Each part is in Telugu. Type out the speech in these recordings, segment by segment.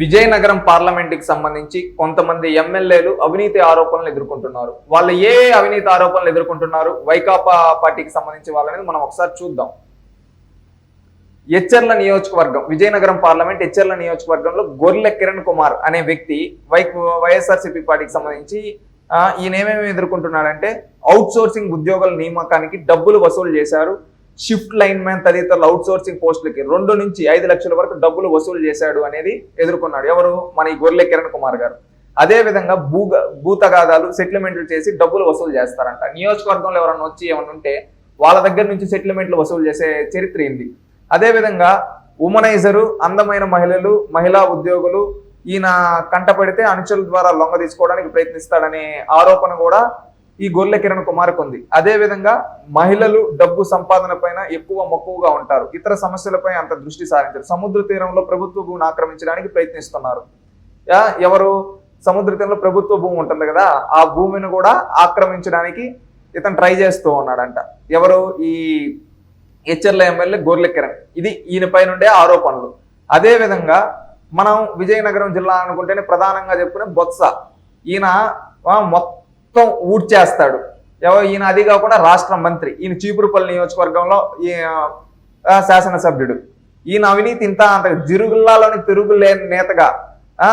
విజయనగరం పార్లమెంట్కి సంబంధించి కొంతమంది ఎమ్మెల్యేలు అవినీతి ఆరోపణలు ఎదుర్కొంటున్నారు. వాళ్ళు ఏ అవినీతి ఆరోపణలు ఎదుర్కొంటున్నారు వైకాపా పార్టీకి సంబంధించి వాళ్ళనేది మనం ఒకసారి చూద్దాం. ఎచ్చెర్ల నియోజకవర్గం విజయనగరం పార్లమెంట్ ఎచ్చెర్ల నియోజకవర్గంలో గొర్రె కిరణ్ కుమార్ అనే వ్యక్తి వై వైఎస్ఆర్సీపీ పార్టీకి సంబంధించి ఈయన ఏమేమి ఎదుర్కొంటున్నాడంటే అవుట్ సోర్సింగ్ ఉద్యోగుల నియామకానికి డబ్బులు వసూలు చేశారు. షిఫ్ట్ లైన్ మ్యాన్ తదితరుల అవుట్ సోర్సింగ్ పోస్టులకి రెండు నుంచి ఐదు లక్షల వరకు డబ్బులు వసూలు చేశాడు అనేది ఎదుర్కొన్నాడు. ఎవరు? మన ఈ గొర్రె కిరణ్ కుమార్ గారు. అదే విధంగా భూ భూతగాదాలు సెటిల్మెంట్లు చేసి డబ్బులు వసూలు చేస్తారంట. నియోజకవర్గంలో ఎవరన్నా వచ్చి ఏమన్నా ఉంటే వాళ్ళ దగ్గర నుంచి సెటిల్మెంట్లు వసూలు చేసే చరిత్ర ఏంది? అదే విధంగా ఉమనైజరు అందమైన మహిళలు మహిళా ఉద్యోగులు ఈయన కంటపడితే అనుచరుల ద్వారా లొంగ తీసుకోవడానికి ప్రయత్నిస్తాడనే ఆరోపణ కూడా ఈ గొర్రె కిరణ్ కుమార్కు ఉంది అదే విధంగా మహిళలు డబ్బు సంపాదన పైన ఎక్కువ మక్కువగా ఉంటారు. ఇతర సమస్యలపై అంత దృష్టి సారించారు. సముద్ర తీరంలో ప్రభుత్వ భూమిని ఆక్రమించడానికి ప్రయత్నిస్తున్నారు. ఎవరు? సముద్ర తీరంలో ప్రభుత్వ భూమి ఉంటుంది కదా ఆ భూమిని కూడా ఆక్రమించడానికి ఇతను ట్రై చేస్తూ ఉన్నాడంట. ఎవరు? ఈ హెచ్ఎర్ల ఎమ్మెల్యే గొర్రె కిరణ్. ఇది ఈయన పైన ఉండే ఆరోపణలు అదేవిధంగా మనం విజయనగరం జిల్లా అనుకుంటేనే ప్రధానంగా చెప్పుకునే బొత్స. ఈయన మొత్తం మొత్తం ఊడ్చేస్తాడు. ఎవరు ఈయన అది కాకుండా రాష్ట్ర మంత్రి ఈయన చీపురుపల్లి నియోజకవర్గంలో ఈ శాసనసభ్యుడు. ఈయన అవినీతి ఇంత అంత జిరుగుల్లాలోని తిరుగులేని నేతగా ఆ,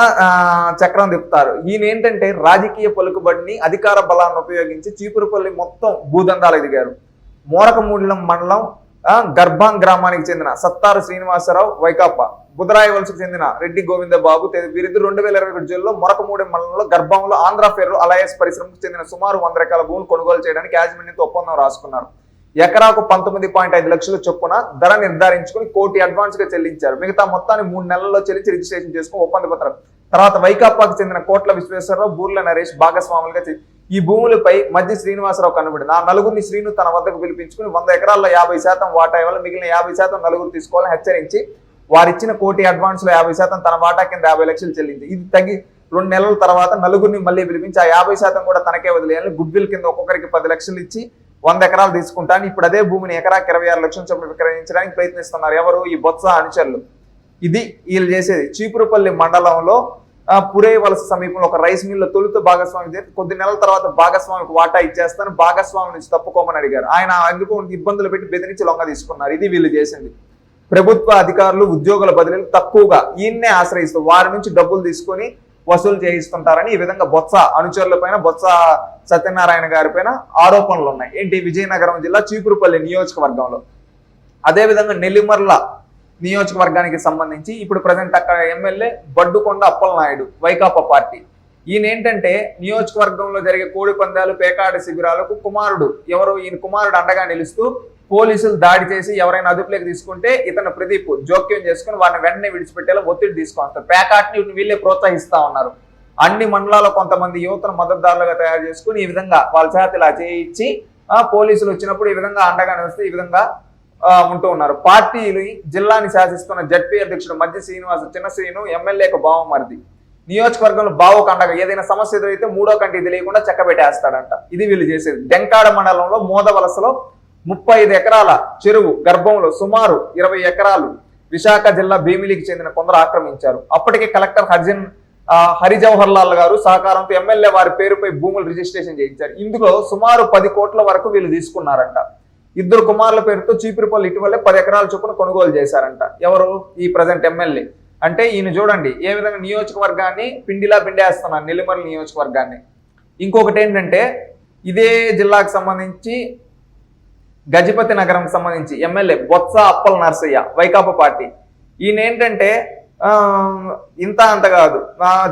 చక్రం తిప్పుతారు. ఈయన ఏంటంటే రాజకీయ పలుకుబడిని అధికార బలాన్ని ఉపయోగించి చీపురుపల్లి మొత్తం భూదందాలు దిగారు. మోరకమూడిలం మండలం ఆ, గర్భాం గ్రామానికి చెందిన సత్తారు శ్రీనివాసరావు వైకాపా. బుధరాయ వలసకు చెందిన రెడ్డి గోవింద బాబు వీరిద్దరు రెండు వేల ఇరవై ఒకటి జూన్లో మూడు మండలంలో గర్భంలో ఆంధ్ర ఫెర్రో అలయన్స్ పరిశ్రమకు చెందిన సుమారు వంద రకాల భూములు కొనుగోలు చేయడానికి యాజమాన్యంతో ఒప్పందం రాసుకున్నారు. ఎకరాకు పంతొమ్మిది పాయింట్ ఐదు లక్షల చొప్పున ధర నిర్ధారించుకుని కోటి అడ్వాన్స్గా చెల్లించారు. మిగతా మొత్తాన్ని మూడు నెలల్లో చెల్లించి రిజిస్ట్రేషన్ చేసుకుని ఒప్పంద పత్రం. తర్వాత వైకాపాకు చెందిన కోట్ల విశ్వేశ్వరరావు బూర్ల నరేష్ భాగస్వాములుగా ఈ భూములపై మధ్య శ్రీనివాసరావు కనబడింది ఆ నలుగురిని శ్రీను తన వద్దకు పిలిపించుకుని వంద ఎకరాల్లో యాభై శాతం వాటా ఇవ్వాలి మిగిలిన యాభై శాతం నలుగురు తీసుకోవాలని హెచ్చరించి వారిచ్చిన కోటి అడ్వాన్స్లో యాభై శాతం తన వాటా కింద యాభై లక్షలు చెల్లింది ఇది తగ్గి రెండు నెలల తర్వాత నలుగురిని మళ్ళీ పిలిపించి ఆ యాభై శాతం కూడా తనకే వదిలేయాలని గుడ్ విల్ కింద ఒక్కొక్కరికి పది లక్షలు ఇచ్చి వంద ఎకరాలు తీసుకుంటాను. ఇప్పుడు అదే భూమిని ఎకరాకి ఇరవై ఆరు లక్షల చొప్పున విక్రయించడానికి ప్రయత్నిస్తున్నారు. ఎవరు? ఈ బొత్స అనుచరులు. ఇది వీళ్ళు చేసేది. చీపురుపల్లి మండలంలో పురే వలస సమీపంలో ఒక రైస్ మిల్ తొలుత భాగస్వామి కొద్ది నెలల తర్వాత భాగస్వామికి వాటా ఇచ్చేస్తాను. భాగస్వామి నుంచి తప్పుకోమని అడిగారు. ఆయన అందుకు ఇబ్బందులు పెట్టి బెదిరించి లొంగ తీసుకున్నారు? ఇది వీళ్ళు చేసింది. ప్రభుత్వ అధికారులు ఉద్యోగుల బదిలీలు తక్కువగా ఈయన్నే ఆశ్రయిస్తూ వారి నుంచి డబ్బులు తీసుకొని వసూలు చేయిస్తుంటారని ఈ విధంగా బొత్స అనుచరుల పైన బొత్స సత్యనారాయణ గారి పైన ఆరోపణలు ఉన్నాయి. ఏంటి? విజయనగరం జిల్లా చీపురుపల్లి నియోజకవర్గంలో. అదేవిధంగా నెల్లిమర్ల నియోజకవర్గానికి సంబంధించి ఇప్పుడు ప్రజెంట్ అక్కడ ఎమ్మెల్యే బడ్డుకొండ అప్పలనాయుడు వైకాపా పార్టీ. ఈయన ఏంటంటే నియోజకవర్గంలో జరిగే కోడి పందాలు పేకాట శిబిరాలకు కుమారుడు. ఎవరు? ఈయన కుమారుడు అండగా నిలుస్తూ పోలీసులు దాడి చేసి ఎవరైనా అదుపులోకి తీసుకుంటే ఇతను ప్రదీప్ జోక్యం చేసుకుని వారిని వెంటనే విడిచిపెట్టేలా ఒత్తిడి తీసుకొస్తారు పేకాట్ని వీళ్ళే ప్రోత్సహిస్తా ఉన్నారు. అన్ని మండలాల్లో కొంతమంది యువతను మద్దతుదారులుగా తయారు చేసుకుని ఈ విధంగా వాళ్ళ చేత ఇలా చేయించి పోలీసులు వచ్చినప్పుడు ఈ విధంగా అండగా నిలిస్తే ఈ విధంగా ఉంటూ ఉన్నారు. పార్టీలు జిల్లాని శాసిస్తున్న జడ్పీ అధ్యక్షుడు మధ్య శ్రీనివాస చిన్న శ్రీను ఎమ్మెల్యేకు బావమరిది. నియోజకవర్గంలో బావకు అండగా ఏదైనా సమస్య ఎదురైతే మూడో కంటి తెలియకుండా చెక్కబెట్టేస్తాడంట. ఇది వీళ్ళు చేసేది. డెంకాడ మండలంలో మోదవలసలో ముప్పై ఐదు ఎకరాల చెరువు గర్భంలో సుమారు ఇరవై ఎకరాలు విశాఖ జిల్లా భీమిలికి చెందిన కొందరు ఆక్రమించారు. అప్పటికే కలెక్టర్ హర్జన్ హరిజవహర్ హరి జవహర్ లాల్ గారు సహకారంతో ఎమ్మెల్యే వారి పేరుపై భూములు రిజిస్ట్రేషన్ చేయించారు. ఇందులో సుమారు పది కోట్ల వరకు వీళ్ళు తీసుకున్నారంట. ఇద్దరు కుమారుల పేరుతో చీపురుపల్లి ఇటీవలే పది ఎకరాల చొప్పున కొనుగోలు చేశారంట. ఎవరు? ఈ ప్రజెంట్ ఎమ్మెల్యే. అంటే ఈయన చూడండి ఏ విధంగా నియోజకవర్గాన్ని పిండిలా పిండేస్తున్నారు నెల్లిమర్ల నియోజకవర్గాన్ని. ఇంకొకటి ఏంటంటే ఇదే జిల్లాకు సంబంధించి గజపతి నగరం సంబంధించి ఎమ్మెల్యే బొత్స అప్పల నర్సయ్య వైకాపా పార్టీ. ఈయన ఏంటంటే ఇంత అంత కాదు.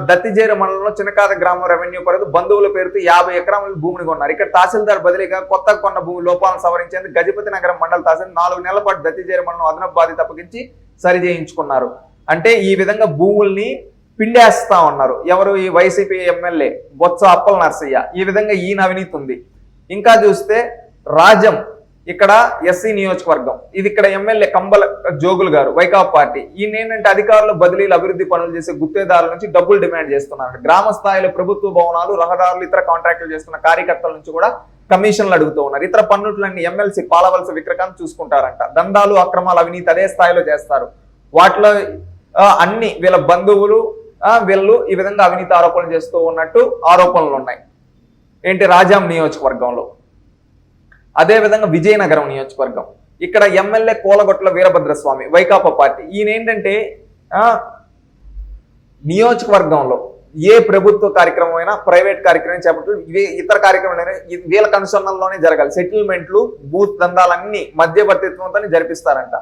దత్తిజేరు మండలంలో చిన్నకాద గ్రామం రెవెన్యూ పరిధి బంధువుల పేరుతో యాభై ఎకరాల భూమిని కొన్నారు. ఇక్కడ తహసీల్దార్ బదిలీగా కొత్త కొన్న భూమి లోపాలను సవరించేందుకు గజపతి నగరం మండల తహసీల్ నాలుగు నెలల పాటు దత్తిజేరు మండలం అదనపు బాధ్యత అప్పగించి సరిచేయించుకున్నారు అంటే ఈ విధంగా భూముల్ని పిండేస్తా ఉన్నారు. ఎవరు? ఈ వైసీపీ ఎమ్మెల్యే బొత్స అప్పల నర్సయ్య. ఈ విధంగా ఈయన అవినీతి ఉంది. ఇంకా చూస్తే రాజం ఇక్కడ ఎస్సీ నియోజకవర్గం. ఇది ఇక్కడ ఎమ్మెల్యే కంబల జోగులు గారు వైకాపా పార్టీ. ఈయన ఏంటంటే అధికారులు బదిలీలు అభివృద్ధి పనులు చేసే గుత్తేదారుల నుంచి డబ్బులు డిమాండ్ చేస్తున్నారు గ్రామ స్థాయిలో ప్రభుత్వ భవనాలు రహదారులు ఇతర కాంట్రాక్టులు చేస్తున్న కార్యకర్తల నుంచి కూడా కమిషన్లు అడుగుతూ ఉన్నారు. ఇతర పన్నులన్నీ ఎమ్మెల్సీ పాలవలస విక్రకాంత్ చూసుకుంటారంట. దందాలు అక్రమాలు అవినీతి అదే స్థాయిలో చేస్తారు. వాటిలో అన్ని వీళ్ళ బంధువులు వీళ్ళు ఈ విధంగా అవినీతి ఆరోపణలు చేస్తూ ఉన్నట్టు ఆరోపణలు ఉన్నాయి. ఏంటి రాజాం నియోజకవర్గంలో? అదే విధంగా విజయనగరం నియోజకవర్గం. ఇక్కడ ఎమ్మెల్యే కోలగొట్ల వీరభద్రస్వామి వైకాపా పార్టీ. ఈయన ఏంటంటే నియోజకవర్గంలో ఏ ప్రభుత్వ కార్యక్రమం అయినా ప్రైవేట్ కార్యక్రమం చేపట్టు ఇవే ఇతర కార్యక్రమాలు వీళ్ళ కనుసన్నల్లోనే జరగాలి. సెటిల్మెంట్లు బూత్ దందాలన్నీ మధ్యవర్తిత్వంతో జరిపిస్తారంట.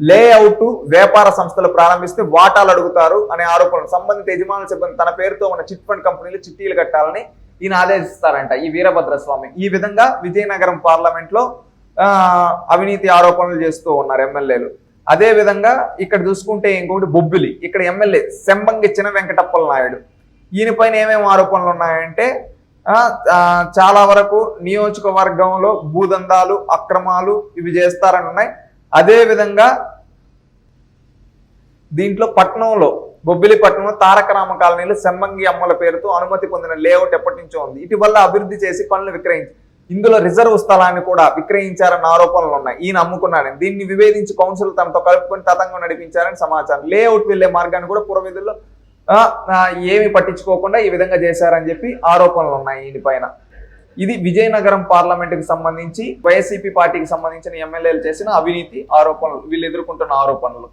లేఅవుట్ వ్యాపార సంస్థలు ప్రారంభిస్తే వాటాలు అడుగుతారు అనే ఆరోపణలు. సంబంధిత యజమానుల సిబ్బంది తన పేరుతో ఉన్న చిట్ ఫండ్ కంపెనీలు చిట్టీలు కట్టాలని ఈయన ఆదేశిస్తారంట ఈ వీరభద్ర స్వామి ఈ విధంగా విజయనగరం పార్లమెంట్లో అవినీతి ఆరోపణలు చేస్తూ ఉన్నారు ఎమ్మెల్యేలు. అదే విధంగా ఇక్కడ చూసుకుంటే ఇంకొకటి బొబ్బిలి. ఇక్కడ ఎమ్మెల్యే సెంబంగిచ్చిన వెంకటప్పల నాయుడు. ఈయన పైన ఏమేమి ఆరోపణలు ఉన్నాయంటే చాలా వరకు నియోజకవర్గంలో భూదందాలు అక్రమాలు ఇవి చేస్తారని ఉన్నాయి. అదే విధంగా దీంట్లో పట్నంలో బొబ్బిలిపట్నంలో తారక రామ కాలనీలో సెమ్మంగి అమ్మల పేరుతో అనుమతి పొందిన లేఅవుట్ ఎప్పటి నుంచో ఉంది. ఇటీవల అభివృద్ధి చేసి పనులు విక్రయించి ఇందులో రిజర్వ్ స్థలాన్ని కూడా విక్రయించారన్న ఆరోపణలు ఉన్నాయి. ఈయన అమ్ముకున్నాడని దీన్ని వివేదించి కౌన్సిల్ తనతో కలుపుకొని తతంగం నడిపించారని సమాచారం. లేఅవుట్ వెళ్ళే మార్గాన్ని కూడా పురవిధుల్లో ఏమి పట్టించుకోకుండా ఈ విధంగా చేశారని చెప్పి ఆరోపణలు ఉన్నాయి ఈయన పైన. ఇది విజయనగరం పార్లమెంట్కి సంబంధించి వైఎస్సీపీ పార్టీకి సంబంధించిన ఎమ్మెల్యేలు చేసిన అవినీతి ఆరోపణలు వీళ్ళు ఎదుర్కొంటున్న ఆరోపణలు.